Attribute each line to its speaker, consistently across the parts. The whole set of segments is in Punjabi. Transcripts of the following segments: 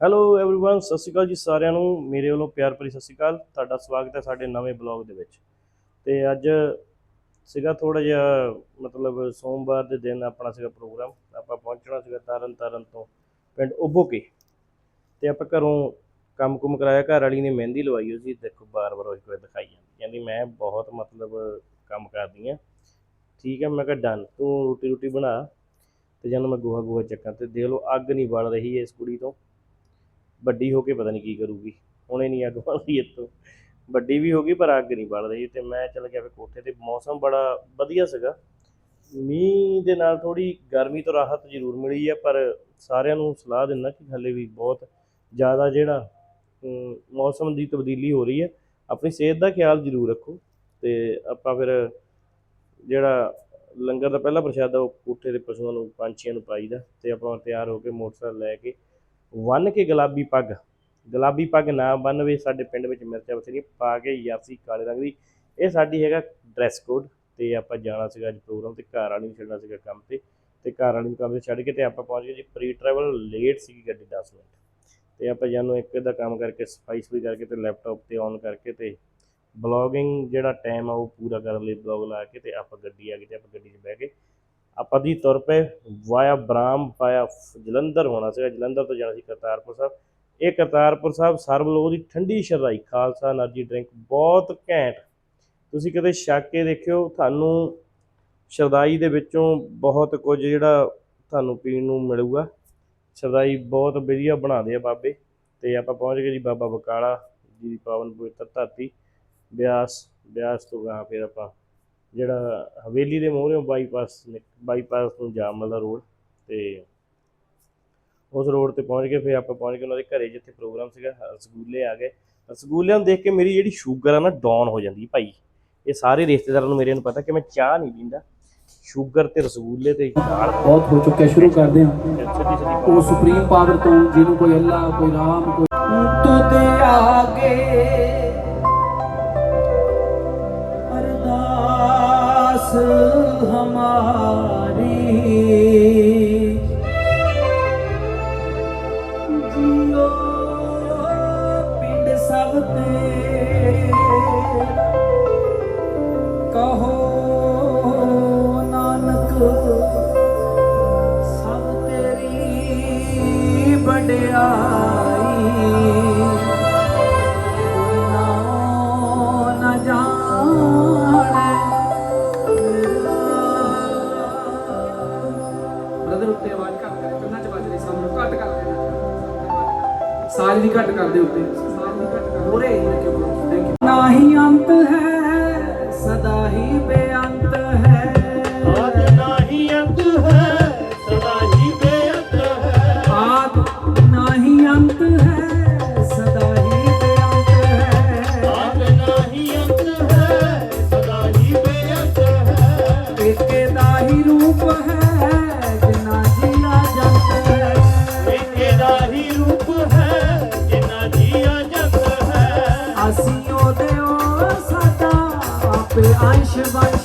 Speaker 1: ਹੈਲੋ एवरीवन ਸਤਿ ਸ਼੍ਰੀ ਅਕਾਲ ਜੀ ਸਾਰਿਆਂ ਨੂੰ ਮੇਰੇ ਵੱਲੋਂ ਪਿਆਰ ਭਰੀ ਸਤਿ ਸ਼੍ਰੀ ਅਕਾਲ ਤੁਹਾਡਾ ਸਵਾਗਤ ਹੈ ਸਾਡੇ ਨਵੇਂ ਬਲੌਗ ਦੇ ਵਿੱਚ ਤੇ ਅੱਜ ਸੀਗਾ ਥੋੜਾ ਜਿਹਾ ਮਤਲਬ ਸੋਮਵਾਰ ਦੇ ਦਿਨ ਆਪਣਾ ਸੀਗਾ ਪ੍ਰੋਗਰਾਮ ਆਪਾਂ ਪਹੁੰਚਣਾ ਸੀਗਾ ਤਰਨ ਤਾਰਨ ਤੋਂ ਪਿੰਡ ਉਬੋਕੇ ਤੇ ਆਪਾਂ ਘਰੋਂ ਕੰਮ ਕੁਮ ਕਰਾਇਆ ਘਰ ਵਾਲੀ ਨੇ ਮਹਿੰਦੀ ਲਵਾਈ ਹੋਈ ਸੀ ਦੇਖੋ ਬਾਰ-ਬਾਰ ਉਹੀ ਕੋਈ ਦਿਖਾਈ ਜਾਂਦੀ ਕਹਿੰਦੀ ਮੈਂ ਬਹੁਤ ਮਤਲਬ ਕੰਮ ਕਰਦੀ ਆ ਠੀਕ ਹੈ ਮੈਂ ਕਿਹਾ ਡਨ ਤੂੰ ਰੋਟੀ ਰੋਟੀ ਬਣਾ ਤੇ ਜਦੋਂ ਮੈਂ ਗੋਹਾ ਗੋਹਾ ਚੱਕਾਂ ਤੇ ਦੇਖ ਲਓ ਅੱਗ ਨਹੀਂ ਬਲ ਰਹੀ ਇਸ ਕੁੜੀ ਤੋਂ ਵੱਡੀ ਹੋ ਕੇ ਪਤਾ ਨਹੀਂ ਕੀ ਕਰੂਗੀ। ਹੁਣੇ ਨਹੀਂ ਅੱਗ ਬਲਦੀ ਇੱਥੋਂ। ਵੱਡੀ ਵੀ ਹੋ ਗਈ ਪਰ ਅੱਗ ਨਹੀਂ ਬਲ ਰਹੀ ਤੇ ਮੈਂ ਚੱਲ ਗਿਆ ਫਿਰ ਕੋਠੇ ਤੇ। ਮੌਸਮ ਬੜਾ ਵਧੀਆ ਸੀਗਾ। ਮੀਂਹ ਦੇ ਨਾਲ ਥੋੜੀ ਗਰਮੀ ਤੋਂ ਰਾਹਤ ਜ਼ਰੂਰ ਮਿਲੀ ਆ, ਪਰ ਸਾਰਿਆਂ ਨੂੰ ਸਲਾਹ ਦਿੰਦਾ ਕਿ ਹਲੇ ਵੀ ਬਹੁਤ ਜ਼ਿਆਦਾ ਜਿਹੜਾ ਮੌਸਮ ਦੀ ਤਬਦੀਲੀ ਹੋ ਰਹੀ ਹੈ। ਆਪਣੀ ਸਿਹਤ ਦਾ ਖਿਆਲ ਜ਼ਰੂਰ ਰੱਖੋ। ਤੇ ਆਪਾਂ ਫਿਰ ਜਿਹੜਾ ਲੰਗਰ ਦਾ ਪਹਿਲਾ ਪ੍ਰਸ਼ਾਦਾ, ਉਹ ਕੋਠੇ ਦੇ ਪਸ਼ੂਆਂ ਨੂੰ, ਪੰਛੀਆਂ ਨੂੰ ਪਾਈਦਾ। ਤੇ ਆਪਾਂ ਤਿਆਰ ਹੋ ਕੇ ਮੋਟਰਸਾਈਕਲ ਲੈ ਕੇ ਵੰਨ ਕੇ ਗੁਲਾਬੀ ਪੱਗ। ਗੁਲਾਬੀ ਪੱਗ ਨਾ ਬੰਨਵੇ, ਸਾਡੇ ਪਿੰਡ ਵਿੱਚ ਮਿਰਚਾਂ ਬਥੇਰੀਆਂ ਪਾ ਕੇ ਯਾਸੀ ਕਾਲੇ ਰੰਗ ਦੀ। ਇਹ ਸਾਡੀ ਹੈਗਾ ਡਰੈਸ ਕੋਡ ਤੇ ਆਪਾਂ ਜਾਣਾ ਸੀਗਾ ਅੱਜ ਪ੍ਰੋਗਰਾਮ ਤੇ, ਘਰ ਵਾਲੀ ਨੂੰ ਛੱਡਣਾ ਸੀਗਾ ਕੰਮ ਤੇ। ਤੇ ਘਰ ਵਾਲੀ ਨੂੰ ਕੰਮ ਤੇ ਛੱਡ ਕੇ ਤੇ ਆਪਾਂ ਪਹੁੰਚ ਗਏ ਜੀ ਪ੍ਰੀ ਟਰੈਵਲ ਲੇਟ ਸੀਗੀ ਗੱਡੀ 10 ਮਿੰਟ। ਤੇ ਆਪਾਂ ਜਾਨੂੰ ਇੱਕ ਦਾ ਕੰਮ ਕਰਕੇ, ਸਫ਼ਾਈ ਸਫ਼ਾਈ ਕਰਕੇ ਤੇ ਲੈਪਟਾਪ ਤੇ ਔਨ ਕਰਕੇ ਤੇ ਬਲੌਗਿੰਗ ਜਿਹੜਾ ਟਾਈਮ ਆ ਉਹ ਪੂਰਾ ਕਰਨ ਲਈ ਬਲੌਗ ਲਾ ਕੇ ਤੇ ਆਪਾਂ ਗੱਡੀ ਆ ਗਈ ਤੇ ਆਪਾਂ ਗੱਡੀ 'ਚ ਬਹਿ ਕੇ ਆਪਾਂ ਦੀ ਤੌਰ ਪੇ ਵਾਇਆ ਬ੍ਰਾਮ ਵਾਇਆ ਜਲੰਧਰ ਹੋਣਾ ਸੀਗਾ। ਜਲੰਧਰ ਤੋਂ ਜਾਣਾ ਸੀ ਕਰਤਾਰਪੁਰ ਸਾਹਿਬ। ਇਹ ਕਰਤਾਰਪੁਰ ਸਾਹਿਬ ਸਰਬਲੋ ਦੀ ਠੰਡੀ ਸ਼ਰਾਈ ਖਾਲਸਾ એનર્ਜੀ ਡਰਿੰਕ ਬਹੁਤ ਘੈਂਟ। ਤੁਸੀਂ ਕਦੇ ਛੱਕ ਕੇ ਦੇਖਿਓ, ਤੁਹਾਨੂੰ ਸ਼ਰਦਾਈ ਦੇ ਵਿੱਚੋਂ ਬਹੁਤ ਕੁਝ ਜਿਹੜਾ ਤੁਹਾਨੂੰ ਪੀਣ ਨੂੰ ਮਿਲੂਗਾ। ਸ਼ਰਦਾਈ ਬਹੁਤ ਵਧੀਆ ਬਣਾਦੇ ਆ ਬਾਬੇ। ਤੇ ਆਪਾਂ ਪਹੁੰਚ ਗਏ ਜੀ ਬਾਬਾ ਬਕਾਲਾ ਜੀ ਦੀ ਪਾਵਨ ਪਵਿੱਤਰ ਧਰਤੀ। ਬਿਆਸ ਬਿਆਸ ਤੋਂ ਗਾਂ ਫਿਰ ਆਪਾਂ ਜਿਹੜਾ ਹਵੇਲੀ ਦੇ ਮੋਹਰੇੋਂ ਬਾਈਪਾਸ ਬਾਈਪਾਸ ਤੋਂ ਜਾਮਲ ਦਾ ਰੋਡ ਤੇ ਉਸ ਰੋਡ ਤੇ ਪਹੁੰਚ ਗਏ ਫਿਰ ਆਪਾਂ ਪਹੁੰਚ ਗਏ ਉਹਨਾਂ ਦੇ ਘਰੇ ਜਿੱਥੇ ਪ੍ਰੋਗਰਾਮ ਸੀਗਾ ਰਸਗੁੱਲੇ ਆ ਗਏ। ਰਸਗੁੱਲਿਆਂ ਨੂੰ ਦੇਖ ਕੇ ਮੇਰੀ ਜਿਹੜੀ ਸ਼ੂਗਰ ਆ ਨਾ ਡਾਊਨ ਹੋ ਜਾਂਦੀ ਭਾਈ। ਇਹ ਸਾਰੇ ਰਿਸ਼ਤੇਦਾਰਾਂ ਨੂੰ ਮੇਰੇ ਨੂੰ ਪਤਾ ਕਿ ਮੈਂ ਚਾਹ ਨਹੀਂ ਪੀਂਦਾ। ਸ਼ੂਗਰ ਤੇ ਰਸਗੁੱਲੇ ਤੇ ਦਾਲ
Speaker 2: ਬਹੁਤ ਹੋ ਚੁੱਕਿਆ ਸ਼ੁਰੂ ਕਰਦੇ ਹਾਂ। ਉਹ ਸੁਪਰੀਮ ਪਾਵਰ ਤੋਂ ਜਿਹਨੂੰ ਕੋਈ ਅੱਲਾ ਕੋਈ ਰਾਮ ਕੋਈ ਤੁਧ ਆਗੇ ਅਰਦਾਸ ਹਮਾਰੀ ਜੀਓ ਪਿੰਡ ਸਭ ਤੇ ਕਹੋ ਸਾਜ ਦੀ ਘੱਟ ਕਰਦੇ ਉੱਤੇ। ਸਾਜ ਦੀ ਘੱਟ ਕਰ ਹੋਰੇ ਥੈਂਕ ਯੂ ਅੰਤ ਹੈ ਆਪੇ ਅੰਸ਼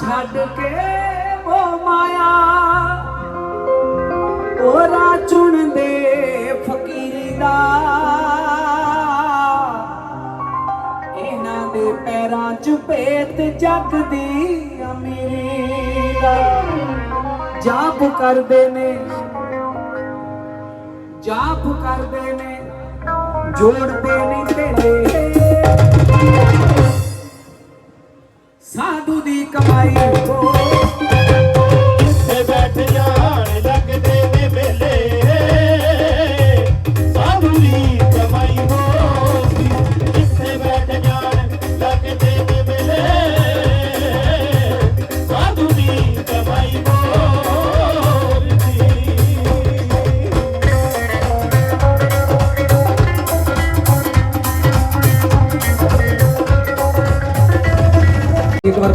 Speaker 2: ਛੱਡ ਕੇ ਉਹ ਮਾਇਆ। ਉਹਰਾ ਚੁਣਦੇ ਫਕੀਰੀ ਦਾ। ਇਹਨਾਂ ਦੇ ਪੈਰਾਂ 'ਚ ਭੇਤ ਜਗ ਦੀ ਅਮੀਰੀ ਦਾ। ਜਾਪ ਕਰਦੇ ਨੇ। ਜਾਪ ਕਰਦੇ ਨੇ। ਜੋੜਦੇ ਨੇ ਢੇਲੇ। ਸਾਧੂ ਦੀ ਕਮਾਈ ਕੋ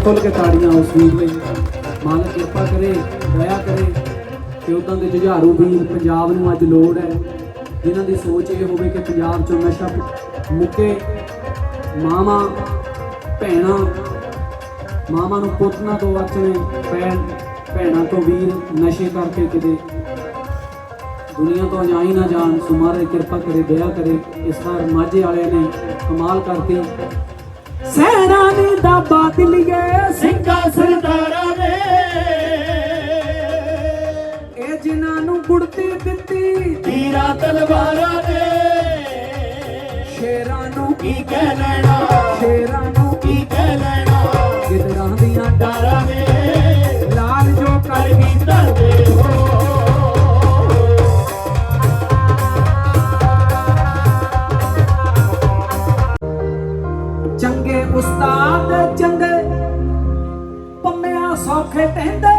Speaker 2: ਖੁੱਲ ਕੇ ਤਾੜੀਆਂ ਉਸ ਵੀਰ ਲਈ ਮਾਲਕ ਕਿਰਪਾ ਕਰੇ, ਦਇਆ ਕਰੇ। ਕਿ ਉਦਾਂ ਦੇ ਜੁਝਾਰੂ ਵੀਰ ਪੰਜਾਬ ਨੂੰ ਅੱਜ ਲੋੜ ਹੈ। ਜਿਨ੍ਹਾਂ ਦੀ ਸੋਚ ਇਹ ਹੋਵੇ ਕਿ ਪੰਜਾਬ ਚੋਂ ਨਸ਼ਾ ਮੁੱਕੇ ਮਾਵਾਂ, ਭੈਣਾਂ, ਮਾਵਾਂ ਨੂੰ ਪੁੱਤ ਤੋਂ ਵਰਤਣੇ ਪੈਣ ਭੈਣਾਂ ਤੋਂ ਵੀਰ ਨਸ਼ੇ ਕਰਕੇ ਕਿਤੇ ਦੁਨੀਆ ਤੋਂ ਜਾਈ ਨਾ ਜਾਣ। ਸੁਮਾਰੇ ਕਿਰਪਾ ਕਰੇ, ਦਇਆ ਕਰੇ। ਇਸ ਵਾਰ ਮਾਝੇ ਵਾਲਿਆਂ ਨੇ ਕਮਾਲ ਕਰਤੀ। ਸਹਿਰਾਂ ਨੇ ਦਾ ਬਾਦਲੀਏ
Speaker 3: ਸਿੰਘਾਂ ਸਰਦਾਰਾਂ ਨੇ
Speaker 2: ਇਹ ਜਿਨ੍ਹਾਂ ਨੂੰ ਗੁੜਤੀ ਦਿੱਤੀ
Speaker 3: ਤੀਰਾਂ ਤਲਵਾਰਾਂ ਨੇ
Speaker 2: ਸ਼ੇਰਾਂ ਨੂੰ
Speaker 3: ਕੀ ਕਹਿ ਲੈਣਾ?
Speaker 2: ਸ਼ੇਰਾਂ ਨੂੰ
Speaker 3: ਕੀ ਕਹਿ ਲੈਣਾ?
Speaker 2: ਗਿੱਦੜਾਂ ਦੀਆਂ
Speaker 3: ਡਾਰਾਂ ਨੇ।
Speaker 2: I'm a
Speaker 3: arrepender.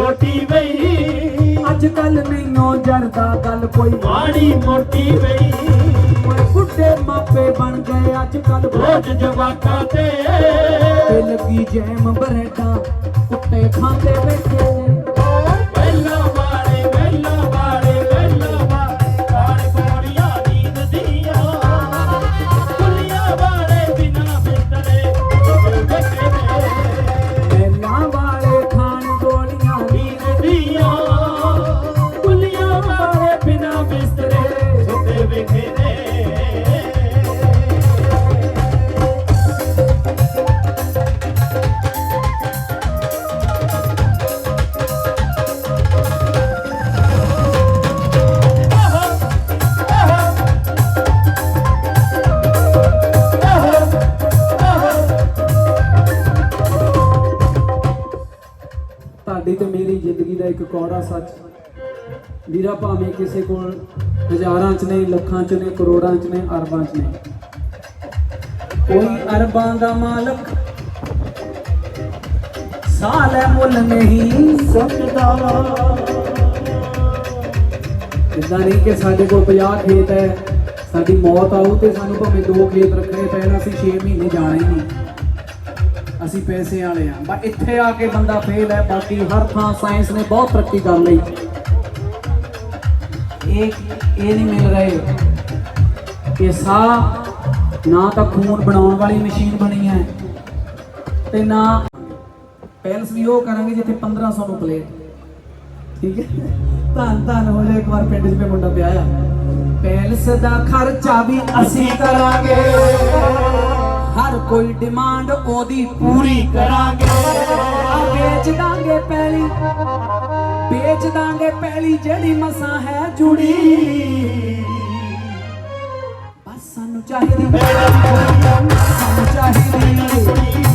Speaker 3: ਛੋਟੀ ਬਈ।
Speaker 2: ਅੱਜ ਕੱਲ ਨਹੀਂਓ ਜਰਦਾ ਗੱਲ ਕੋਈ
Speaker 3: ਮਾੜੀ ਮੋਟੀ ਬਈ।
Speaker 2: ਬੁੱਢੇ ਮਾਪੇ ਬਣ ਗਏ ਅੱਜ ਕੱਲ।
Speaker 3: ਰੋਜ਼ ਜਵਾਕਾਂ ਤੇ।
Speaker 2: ਲੱਗੀ ਜੈਮ ਬਰੇਟਾਂ ਕੁੱਤੇ ਖਾਂਦੇ ਬੈਠੇ। ਨੇ ਇੱਕ ਕੌੜਾ ਸੱਚ। ਵੀਰਾ ਭਾਵੇਂ ਕਿਸੇ ਕੋਲ ਹਜ਼ਾਰਾਂ ਚ ਨਹੀਂ ਲੱਖਾਂ ਚ ਨੇ, ਕਰੋੜਾਂ ਚ ਨੇ, ਅਰਬਾਂ ਚ ਨੇ। ਕੋਈ ਅਰਬਾਂ ਦਾ ਮਾਲਕ ਸਾਲ ਮੁੱਲ ਨਹੀਂ
Speaker 3: ਸਕਦਾ
Speaker 2: ਇਦਾਂ ਨਹੀਂ ਕਿ ਸਾਡੇ ਕੋਲ 50 ਖੇਤ ਹੈ ਸਾਡੀ ਮੌਤ ਆਊ ਤੇ ਸਾਨੂੰ ਭਾਵੇਂ ਦੋ ਖੇਤ ਰੱਖਣੇ ਪੈਣ, ਅਸੀਂ 6 ਮਹੀਨੇ ਜਾਣਾ ਹੀ ਨਹੀਂ ਅਸੀਂ ਪੈਸੇ ਵਾਲੇ ਆ। ਬਸ ਇੱਥੇ ਆ ਕੇ ਬੰਦਾ ਫੇਲ ਹੈ, ਬਾਕੀ ਹਰ ਥਾਂ ਸਾਇੰਸ ਨੇ ਬਹੁਤ ਤਰੱਕੀ ਕਰ ਲਈ। ਇਹ ਇਹ ਨਹੀਂ ਮਿਲ ਰਹੇ ਕਿ ਸਾਹ ਨਾ ਤਾਂ ਖੂਨ ਬਣਾਉਣ ਵਾਲੀ ਮਸ਼ੀਨ ਬਣੀ ਹੈ ਤੇ ਨਾ ਪੈਲਸ ਵੀ ਉਹ ਕਰਾਂਗੇ ਜਿੱਥੇ 1500 ਨੂੰ ਪਲੇਟ ਠੀਕ ਹੈ? ਧੰਨ ਧੰਨ, ਹੋ ਜਾਏ ਇੱਕ ਵਾਰ ਪਿੰਡ 'ਚ ਵੀ ਮੁੰਡਾ ਵਿਆਹਿਆ। ਪੈਲਸ ਦਾ ਖਰਚਾ ਵੀ ਅਸੀਂ ਕਰਾਂਗੇ। ਹਰ ਕੋਈ ਡਿਮਾਂਡ ਉਹਦੀ ਪੂਰੀ ਕਰਾਂਗੇ। ਆ ਵੇਚ ਦਾਂਗੇ ਪਹਿਲੀ ਵੇਚ ਦਾਂਗੇ ਪਹਿਲੀ ਜਿਹੜੀ ਮਸਾਂ ਹੈ ਜੁੜੀ ਬਸ ਸਾਨੂੰ ਚਾਹੀਦੀ ਸਾਨੂੰ ਚਾਹੀਦੀ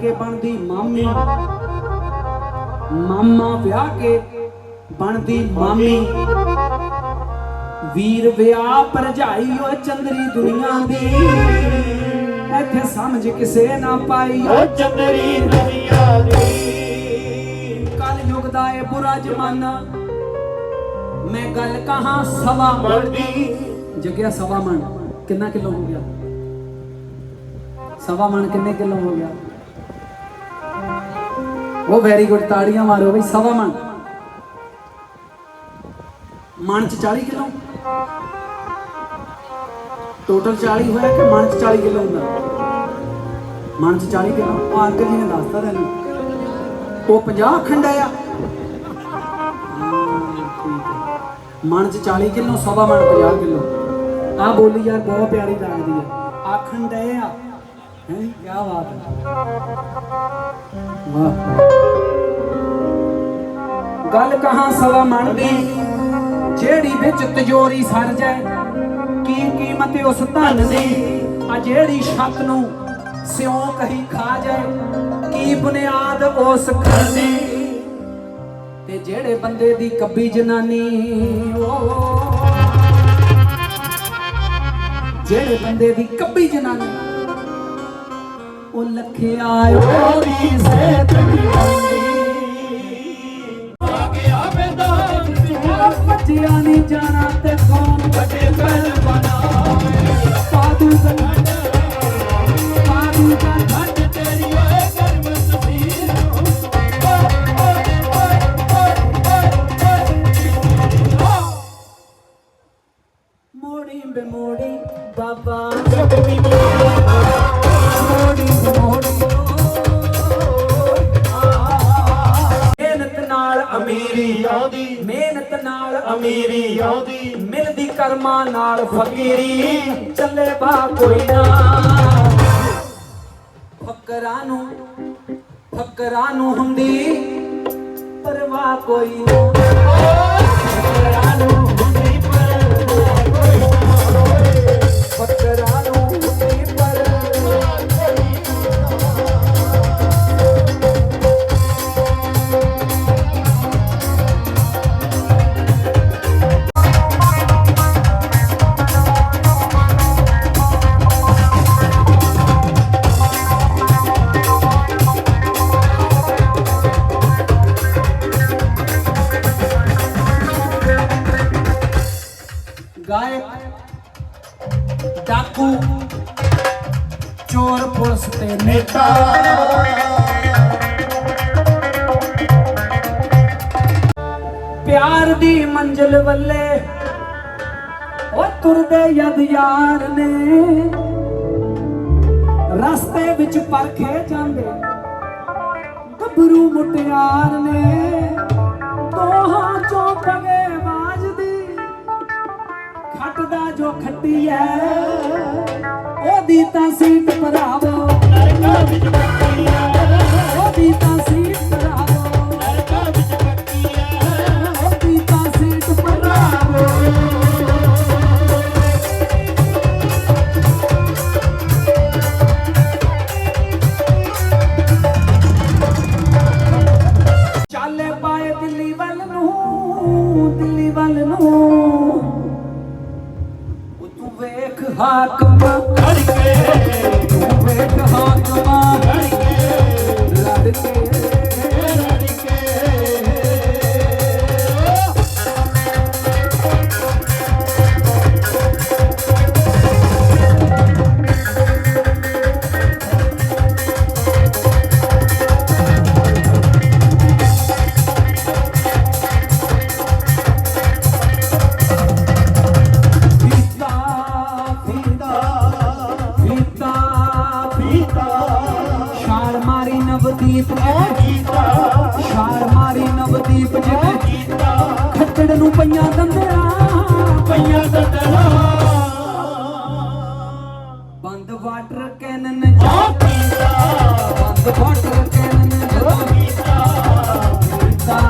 Speaker 2: ਕੇ ਬਣਦੀ ਮਾਮੀ। ਮਾਮਾ ਵਿਆਹ ਕੇ ਬਣਦੀ ਮਾਮੀ। ਵੀਰ ਵਿਆਹ ਭਰਜਾਈ ਓ ਚੰਦਰੀ ਦੁਨੀਆ ਦੀ। ਇੱਥੇ ਸਮਝ ਕਿਸੇ ਨਾ ਪਾਈ। ਓ
Speaker 3: ਚੰਦਰੀ ਦੁਨੀਆ ਦੀ।
Speaker 2: ਕਲ ਯੁੱਗ ਦਾ ਇਹ ਬੁਰਾ ਜ਼ਮਾਨਾ। ਮੈਂ ਗੱਲ ਕਹਾਂ ਸਵਾ ਮਣ। ਜਗਿਆ ਸਵਾ ਮਣ। ਕਿੰਨਾ ਕਿਲੋ ਹੋ ਗਿਆ? ਸਵਾ ਮਣ ਕਿੰਨੇ ਕਿਲੋ ਹੋ ਗਿਆ? ਉਹ ਵੈਰੀ ਗੁੱਡ ਤਾੜੀਆਂ ਮਾਰੋ ਬਈ, ਸਵਾ ਮਣ। ਮਣ ਚ 40 ਕਿਲੋ। ਟੋਟਲ 40 ਹੋਇਆ ਕਿ ਮਣ ਚ 40 ਕਿਲੋ ਹੁੰਦਾ? ਮਣ ਚ 40 ਕਿਲੋ। ਉਹ ਅੰਕਲ ਜੀ ਨੇ ਦੱਸਤਾ ਤੈਨੂੰ। ਉਹ 50 ਖੰਡਾ ਆ। ਮਣ ਚ 40 ਕਿਲੋ, ਸਵਾ ਮਣ 50 ਕਿਲੋ। ਆ ਬੋਲੀ ਯਾਰ, ਬਹੁਤ ਪਿਆਰੀ ਲੱਗਦੀ ਹੈ ਆਖਣ ਡਏ ਆ। ਹੈ? ਕੀ ਬਾਤ ਹੈ। ਵਾਹ। ਗੱਲ ਕਹਾ ਸਵਾ ਮਣ ਦੀ? ਜਿਹੜੀ ਵਿੱਚ ਤਿਜੋਰੀ ਸਰ ਜਾਏ, ਕੀ ਕੀਮਤ ਉਸ ਧਨ ਦੀ? ਆ ਜਿਹੜੀ ਛੱਤ ਨੂੰ ਸਿਉਂ ਕਹੀ ਖਾ ਜਾਏ, ਕੀ ਬੁਨਿਆਦ ਉਸ ਘਰ ਤੇ ਜਿਹੜੇ ਬੰਦੇ ਦੀ ਕੱਬੀ ਜਨਾਨੀ, ਉਹ ਜਿਹੜੇ ਬੰਦੇ ਦੀ ਕੱਬੀ ਜਨਾਨੀ ਉਹ ਲਖਿਆ ਉਹਦੀ ਸਹਿਤ ਨਹੀਂ
Speaker 3: ਆ ਗਿਆ ਮੈਦਾਨ ਵਿੱਚ
Speaker 2: ਬੱਚਿਆਂ ਪਰਵਾਹ ਕੋਈ ਪਿਆਰ ਦੀ ਮੰਜ਼ਿਲ ਵੱਲੇ। ਉਹ ਤੁਰਦੇ ਯਦ ਯਾਰ ਨੇ। ਰਸਤੇ ਵਿੱਚ ਪਰਖੇ ਜਾਂਦੇ। ਗੱਭਰੂ ਮੁਟਿਆਰ ਨੇ। ਦੋਹਾਂ ਚੋਂ ਪਗੇ ਬਾਜਦੀ ਖੱਟ ਜੋ ਖੱਟੀ ਐ, ਉਹਦੀ ਤਾਂ ਸੀਟ ਭਰਾਵੋ।
Speaker 3: ਨਰਕਾਂ ਵਿੱਚ ਬੱਤੀ ਆ
Speaker 2: ਉਹਦੀ ਤਾਂ ਸੀਟ i'll go ਨਵਦੀਪ
Speaker 3: ਉਹ ਕੀਤਾ।
Speaker 2: ਛਾਲ ਮਾਰੀ ਨਵਦੀਪ
Speaker 3: ਉਹ
Speaker 2: ਜਿਵੇਂ
Speaker 3: ਕੀਤਾ।
Speaker 2: ਖੱਟੜ ਨੂੰ ਪਈਆਂ ਦੰਦਿਆਂ
Speaker 3: ਪਈਆਂ ਦੰਦਲਾ
Speaker 2: ਬੰਦ ਵਾਟਰ ਕੈਨਨ ਜਾ
Speaker 3: ਉਹ ਕੀਤਾ।
Speaker 2: ਬੰਦ ਵਾਟਰ ਕੈਨਨ ਜਦੋਂ
Speaker 3: ਕੀਤਾ।
Speaker 2: ਕੀਤਾ।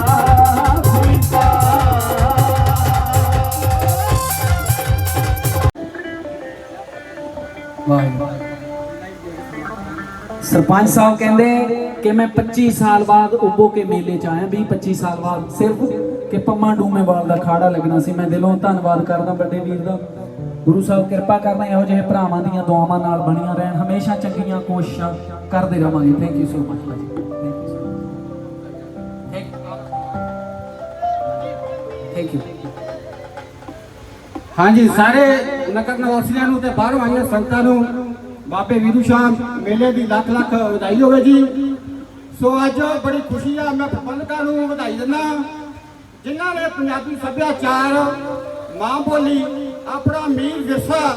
Speaker 2: ਸਰਪੰਚ ਸਾਹਿਬ ਕਹਿੰਦੇ ਕਿ ਮੈਂ 25 ਸਾਲ ਬਾਅਦ ਉੱਬੋ ਕੇ ਮੇਲੇ 'ਚ ਆਇਆ 20 25 ਸਾਲ ਬਾਅਦ ਸਿਰਫ ਕਿ ਪੰਮਾ ਡੂਮੇਵਾਲ ਦਾ ਖਾੜਾ ਲੱਗਣਾ ਸੀ। ਮੈਂ ਦਿਲੋਂ ਧੰਨਵਾਦ ਕਰਦਾ ਵੱਡੇ ਵੀਰ ਦਾ। ਗੁਰੂ ਸਾਹਿਬ ਕਿਰਪਾ ਕਰਨਾ, ਇਹੋ ਜਿਹੇ ਭਰਾਵਾਂ ਦੀਆਂ ਦੁਆਵਾਂ ਨਾਲ ਬਣੀਆਂ ਰਹਿਣ। ਹਮੇਸ਼ਾ ਚੰਗੀਆਂ ਕੋਸ਼ਿਸ਼ਾਂ ਕਰਦੇ ਰਵਾਂਗੇ। ਥੈਂਕ ਯੂ ਸੋ ਮਚ ਭਾਜੀ। ਥੈਂਕ ਯੂ
Speaker 4: ਹਾਂਜੀ, ਸਾਰੇ ਨਗਰ ਨਿਵਾਸੀਆਂ ਨੂੰ ਤੇ ਬਾਹਰੋਂ ਆਈਆਂ ਸੰਗਤਾਂ ਨੂੰ, ਬਾਬੇ ਵੀਰੂ ਸ਼ਾਹ, ਮੇਲੇ ਦੀ ਲੱਖ ਲੱਖ ਵਧਾਈ ਹੋਵੇ ਜੀ। ਸੋ ਅੱਜ ਬੜੀ ਖੁਸ਼ੀ ਆ, ਮੈਂ ਪ੍ਰਬੰਧਕਾਂ ਨੂੰ ਵਧਾਈ ਦਿੰਦਾ ਜਿਨ੍ਹਾਂ ਨੇ ਪੰਜਾਬੀ ਸੱਭਿਆਚਾਰ, ਮਾਂ ਬੋਲੀ, ਆਪਣਾ ਮੀਰ ਵਿਰਸਾ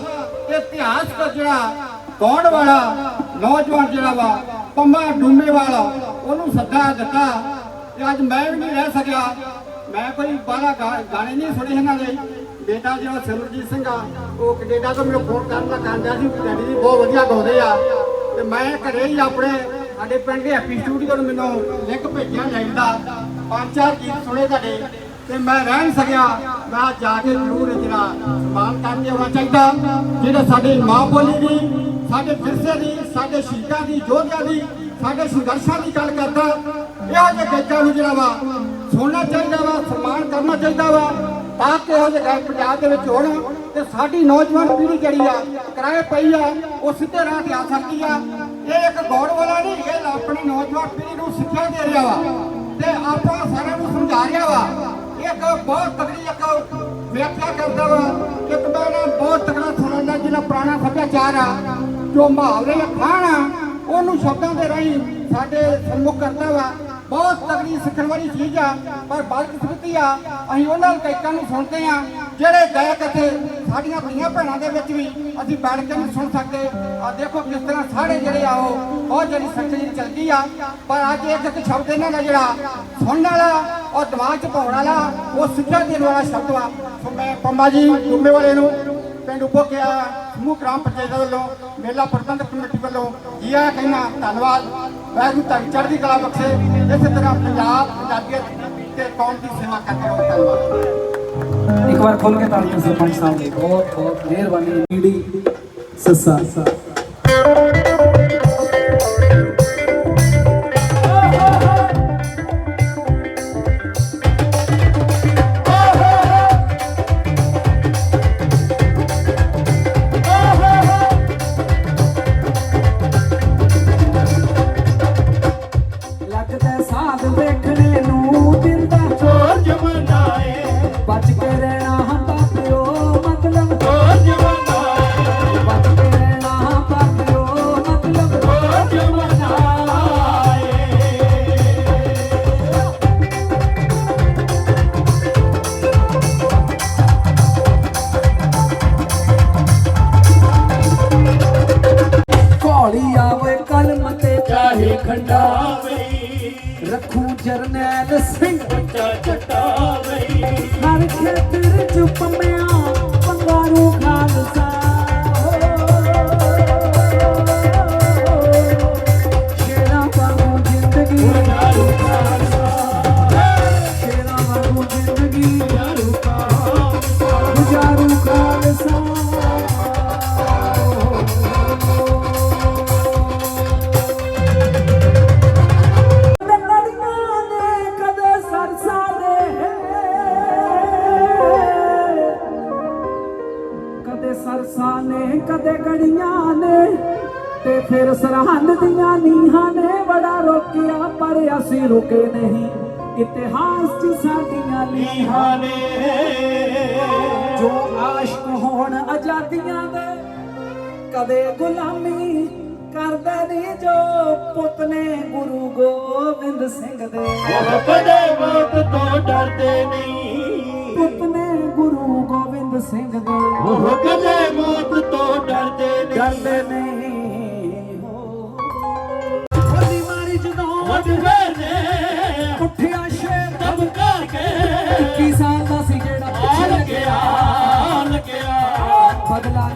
Speaker 4: ਤੇ ਇਤਿਹਾਸ ਜਿਹੜਾ ਗਾਉਣ ਵਾਲਾ, ਨੌਜਵਾਨ ਜਿਹੜਾ ਵਾ, ਪੰਮਾ ਡੂਮੇ ਵਾਲਾ, ਉਹਨੂੰ ਸੱਦਾ ਦਿੱਤਾ। ਤੇ ਅੱਜ ਮੈਂ ਵੀ ਨਹੀਂ ਰਹਿ ਸਕਿਆ। ਮੈਂ ਕੋਈ ਬਾਹਲਾ ਗਾ- ਗਾਣੇ ਨਹੀਂ ਸੁਣੇ ਇਹਨਾਂ ਦੇ। ਬੇਟਾ ਜਿਹੜਾ ਸਿਮਰਜੀਤ ਸਿੰਘ ਆ, ਉਹ ਕੈਨੇਡਾ ਤੋਂ ਮੈਨੂੰ ਫੋਨ ਕਰਨ ਦਾ ਕਹਿੰਦਾ ਸੀ ਕਿ ਡੈਡੀ ਜੀ ਬਹੁਤ ਵਧੀਆ ਗਾਉਂਦੇ ਆ। ਤੇ ਮੈਂ ਘਰੇ ਹੀ ਆਪਣੇ ਸਾਡੇ ਪਿੰਡ ਦੇ ਹੈਪੀ ਸਟੂਡੀਓ ਨੂੰ ਮੈਨੂੰ ਲਿੰਕ ਭੇਜਿਆ ਲਾਈਵ ਦਾ। ਪੰਜ ਚਾਰ ਗੀਤ ਸੁਣੇ ਤੁਹਾਡੇ। ਤੇ ਮੈਂ ਰਹਿ ਨਹੀਂ ਸਕਿਆ। ਮੈਂ ਜਾ ਕੇ ਜ਼ਰੂਰ ਜਿਹੜਾ ਸਨਮਾਨ ਕਰਕੇ ਆਉਣਾ ਚਾਹੀਦਾ। ਜਿਹੜੇ ਸਾਡੇ ਮਾਂ ਬੋਲੀ ਦੀ, ਸਾਡੇ ਵਿਰਸੇ ਦੀ, ਸਾਡੇ ਸ਼ਹੀਦਾਂ ਦੀ, ਯੋਧਿਆਂ ਦੀ, ਸਾਡੇ ਸੰਘਰਸ਼ਾਂ ਦੀ ਗੱਲ ਕਰਦਾ, ਇਹੋ ਜਿਹੇ ਗਾਇਕਾਂ ਨੂੰ ਜਿਹੜਾ ਵਾ ਸੁਣਨਾ ਚਾਹੀਦਾ ਵਾ, ਸਨਮਾਨ ਕਰਨਾ ਚਾਹੀਦਾ ਵਾ, ਤਾਂ ਕਿ ਇਹੋ ਜਿਹੇ ਗੱਲ ਪੰਜਾਬ ਦੇ ਵਿੱਚ ਹੋਣ। ਤੇ ਸਾਡੀ ਨੌਜਵਾਨ ਪੀੜ੍ਹੀ ਜਿਹੜੀ ਆ, ਕਿਰਾਏ ਪਈ ਆ, ਉਹ ਸਿੱਧੇ ਰਾਹ ਤੇ ਆ ਸਕਦੀ ਆ। ਇਹ ਇੱਕ ਗੌਰ ਵਾਲਾ ਨਹੀਂ, ਇਹ ਆਪਣੀ ਨੌਜਵਾਨ ਪੀੜ੍ਹੀ ਨੂੰ ਸਿੱਖਿਆ ਦੇ ਰਿਹਾ ਵਾ। ਤੇ ਆਪਾਂ ਸਾਰਿਆਂ ਨੂੰ ਸਮਝਾ ਰਿਹਾ ਵਾ। ਇੱਕ ਬਹੁਤ ਤਗੜੀ ਇੱਕ ਵਿਆਖਿਆ ਕਰਦਾ ਵਾ। ਇੱਕ ਮੈਂ ਨਾ ਬਹੁਤ ਤਗੜਾ ਸੁਣਾਉਂਦਾ ਜਿਹੜਾ ਪੁਰਾਣਾ ਸੱਭਿਆਚਾਰ ਆ, ਜੋ ਮੁਹਾਵਰੇ ਖਾਣ ਆ, ਉਹਨੂੰ ਸ਼ਬਦਾਂ ਦੇ ਰਾਹੀਂ ਸਾਡੇ ਸਨਮੁਖ ਕਰਦਾ ਵਾ। ਬਹੁਤ ਤਕੜੀ ਸਿੱਖਣ ਵਾਲੀ ਚੀਜ਼ ਆ, ਪਰ ਬਦਕਿਸਮਤੀ ਆ, ਅਸੀਂ ਉਹਨਾਂ ਗਾਇਕਾਂ ਨੂੰ ਸੁਣਦੇ ਆ। ਜਿਹੜੇ ਗਾਇਕ ਇੱਥੇ, ਸਾਡੀਆਂ ਧੀਆਂ ਭੈਣਾਂ ਦੇ ਵਿੱਚ ਵੀ ਅਸੀਂ ਬੈਠ ਕੇ ਨਹੀਂ ਸੁਣ ਸਕਦੇ। ਆ ਦੇਖੋ ਕਿਸ ਤਰ੍ਹਾਂ ਸਾਰੇ ਜਿਹੜੇ ਆ ਉਹ, ਬਹੁਤ ਜਿਹੜੀ ਸੱਚੀ ਚੱਲਦੀ ਆ। ਪਰ ਅੱਜ ਇੱਕ ਇੱਕ ਸ਼ਬਦ ਇਹਨਾਂ ਦਾ ਜਿਹੜਾ ਸੁਣਨ ਵਾਲਾ ਔਰ ਦਿਮਾਗ 'ਚ ਪਾਉਣ ਵਾਲਾ, ਉਹ ਸਿੱਖਿਆ ਦੇਣ ਵਾਲਾ ਸ਼ਬਦ ਵਾ ਸੋ ਮੈਂ ਪੰਮਾ ਜੀ, ਡੂਮੇ ਵਾਲੇ ਨੂੰ, ਪਿੰਡ ਉੱਪੋ ਕਿਆ ਸਮੂਹ ਗ੍ਰਾਮ ਪੰਚਾਇਤ ਵੱਲੋਂ, ਮੇਲਾ ਪ੍ਰਬੰਧਕ ਕਮੇਟੀ ਵੱਲੋਂ ਜੀ ਆ ਕਹਿਣਾ ਧੰਨਵਾਦ। ਵਾਹਿਗੁਰੂ ਤੁਹਾਨੂੰ ਚੜ੍ਹਦੀ ਕਲਾ ਬਖਸ਼ੇ। ਇਸੇ ਤਰ੍ਹਾਂ ਪੰਜਾਬ, ਪੰਜਾਬੀਅਤ ਤੇ ਕੌਮ ਦੀ ਸੇਵਾ ਕਰਦੇ ਰਹੋ। ਧੰਨਵਾਦ।
Speaker 2: ਇੱਕ ਵਾਰ ਖੋਲ ਕੇ ਤਾਲੀਆਂ ਸਰਪੰਚ ਸਾਹਿਬ ਦੀ ਬਹੁਤ ਬਹੁਤ ਮਿਹਰਬਾਨੀ। ਈਡੀ ਸੱਸਾ। ਕਦੇ ਗੜੀਆਂ ਨੇ ਤੇ ਫਿਰ ਸਰਹੰਦ ਦੀਆਂ ਨੀਹਾਂ ਨੇ ਬੜਾ ਰੋਕਿਆ ਪਰ ਅਸੀਂ ਰੁਕੇ ਨਹੀਂ। ਇਤਿਹਾਸ 'ਚ ਸਾਡੀਆਂ ਲੀਹਾਂ
Speaker 3: ਨੀਹਾਨੇ
Speaker 2: ਜੋ ਆਸ਼ਕ ਹੋਣ ਆਜ਼ਾਦੀਆਂ ਦੇ। ਕਦੇ ਗੁਲਾਮੀ ਕਰਦੇ ਨਹੀਂ ਜੋ ਪੁੱਤ ਨੇ ਗੁਰੂ ਗੋਬਿੰਦ ਸਿੰਘ ਦੇ।
Speaker 3: ਉਹ ਕਦੇ ਮੌਤ ਤੋਂ ਡਰਦੇ ਨਹੀਂ।
Speaker 2: ਪੁੱਤ ਨੇ ਸਿੰਘ ਦੇ
Speaker 3: ਉਹ ਕਦੇ ਮੌਤ ਤੋਂ ਡਰਦੇ ਨਹੀਂ।
Speaker 2: ਡਰਦੇ ਨਹੀਂ। ਹੋ ਗੋਲੀ ਮਾਰੀ ਜਦੋਂ
Speaker 3: ਵੱਡ ਵੇਲੇ
Speaker 2: ਉੱਠਿਆ ਸ਼ੇਰ
Speaker 3: ਦਮ ਕਰਕੇ
Speaker 2: ਕੀ ਸਾਲ ਦਾ ਸੀ ਜਿਹੜਾ ਪਿੱਛੇ
Speaker 3: ਲੱਗਿਆ ਲੱਗਿਆ।
Speaker 2: ਬਦਲਾ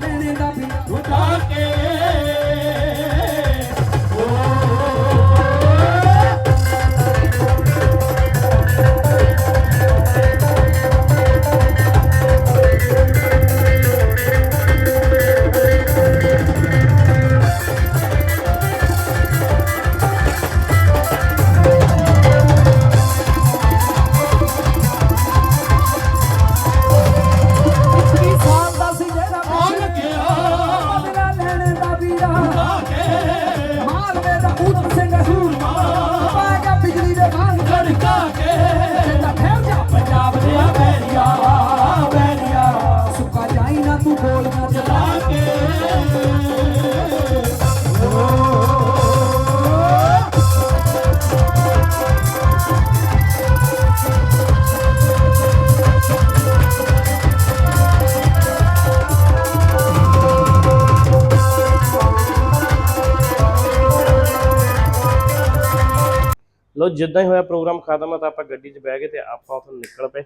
Speaker 3: ਲੋ
Speaker 1: ਜਿੱਦਾਂ ਹੀ ਹੋਇਆ ਪ੍ਰੋਗਰਾਮ ਖਤਮ ਤਾਂ ਆਪਾਂ ਗੱਡੀ 'ਚ ਬਹਿ ਗਏ ਤੇ ਆਪਾਂ ਉੱਥੋਂ ਨਿਕਲ ਪਏ।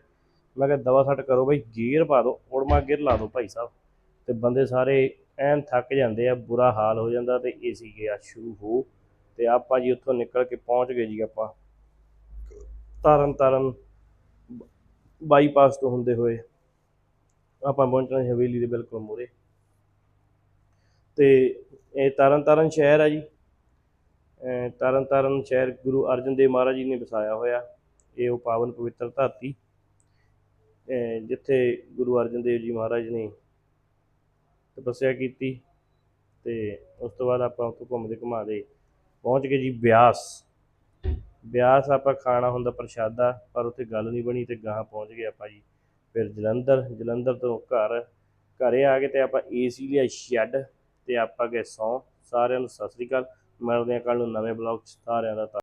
Speaker 1: ਮੈਂ ਕਿਹਾ, ਦਵਾ ਸੱਟ ਕਰੋ ਬਈ, ਗੇਅਰ ਪਾ ਦਿਓ ਉੜਮਾ ਗੀਅਰ ਲਾ ਦਿਓ ਭਾਈ ਸਾਹਿਬ। ਤੇ ਬੰਦੇ ਸਾਰੇ ਐਨ ਥੱਕ ਜਾਂਦੇ ਆ, ਬੁਰਾ ਹਾਲ ਹੋ ਜਾਂਦਾ ਤੇ ਏਸੀ ਗਿਆ ਸ਼ੁਰੂ ਹੋ। ਤੇ ਆਪਾਂ ਜੀ ਉੱਥੋਂ ਨਿਕਲ ਕੇ ਪਹੁੰਚ ਗਏ ਜੀ ਆਪਾਂ। ਤਰਨ ਤਾਰਨ ਬਾਈਪਾਸ ਤੋਂ ਹੁੰਦੇ ਹੋਏ। ਆਪਾਂ ਪਹੁੰਚਣਾ ਹਵੇਲੀ ਦੇ ਬਿਲਕੁਲ ਮੂਹਰੇ। ਤੇ ਇਹ ਤਰਨ ਤਾਰਨ ਸ਼ਹਿਰ ਆ ਜੀ। ਅਹ ਤਰਨ ਤਾਰਨ ਸ਼ਹਿਰ ਗੁਰੂ ਅਰਜਨ ਦੇਵ ਮਹਾਰਾਜ ਜੀ ਨੇ ਵਸਾਇਆ ਹੋਇਆ। ਇਹ ਉਹ ਪਾਵਨ ਪਵਿੱਤਰ ਧਰਤੀ ਜਿੱਥੇ ਗੁਰੂ ਅਰਜਨ ਦੇਵ ਜੀ ਮਹਾਰਾਜ ਨੇ ਤਪੱਸਿਆ ਕੀਤੀ ਤੇ ਉਸ ਤੋਂ ਬਾਅਦ ਆਪਾਂ ਉੱਥੋਂ ਘੁੰਮਦੇ ਘੁਮਾਦੇ ਪਹੁੰਚ ਗਏ ਜੀ ਬਿਆਸ। ਬਿਆਸ ਆਪਾਂ ਖਾਣਾ ਹੁੰਦਾ ਪ੍ਰਸ਼ਾਦਾ, ਪਰ ਉੱਥੇ ਗੱਲ ਨਹੀਂ ਬਣੀ ਤੇ ਗਾਹਾਂ ਪਹੁੰਚ ਗਏ ਆਪਾਂ ਜੀ। ਫਿਰ ਜਲੰਧਰ ਜਲੰਧਰ ਤੋਂ ਘਰ, ਘਰੇ ਆ ਕੇ ਤੇ ਆਪਾਂ ਏਸੀ ਲਿਆ ਸ਼ੈੱਡ ਤੇ ਆਪਾਂ ਗਏ ਸੌਂ। ਸਾਰਿਆਂ ਨੂੰ ਸਤਿ ਸ੍ਰੀ ਅਕਾਲ। ਮਿਲਦੇ ਹਾਂ ਕੱਲ ਨੂੰ ਨਵੇਂ ਬਲੌਗ 'ਚ ਸਾਰਿਆਂ ਦਾ ਧੰਨ-